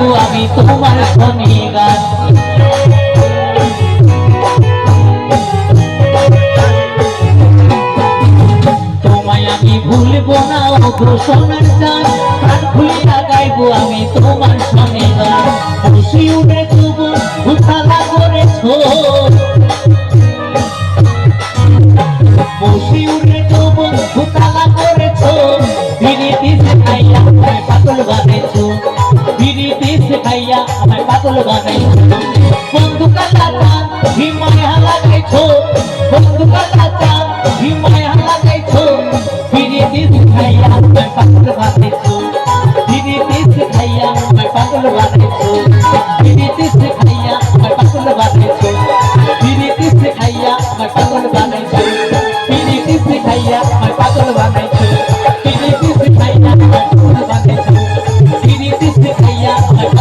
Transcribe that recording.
গাইবো আমি তোমার শনি গান তোমায় আমি ভুলবো না অগ্র সোনার চান প্রাণ খুলিয়া গাইবো আমি তোমার শনি গান খুশি উঠে তবু উঠালা করেছ। বসি উঠে তবু উঠালা করেছ। বিরিতি খাইয়া আমায় পাগল বিড়ি পিস খাইয়া আমায় পাগল বানাই বন্ধু কালাতা হিমায় হালা গেছো বন্ধু কালাতা হিমায় হালা গেছো বিড়ি পিস খাইয়া আমায় পাগল বানাইছো। বিড়ি পিস খাইয়া আমায় পাগল বানাই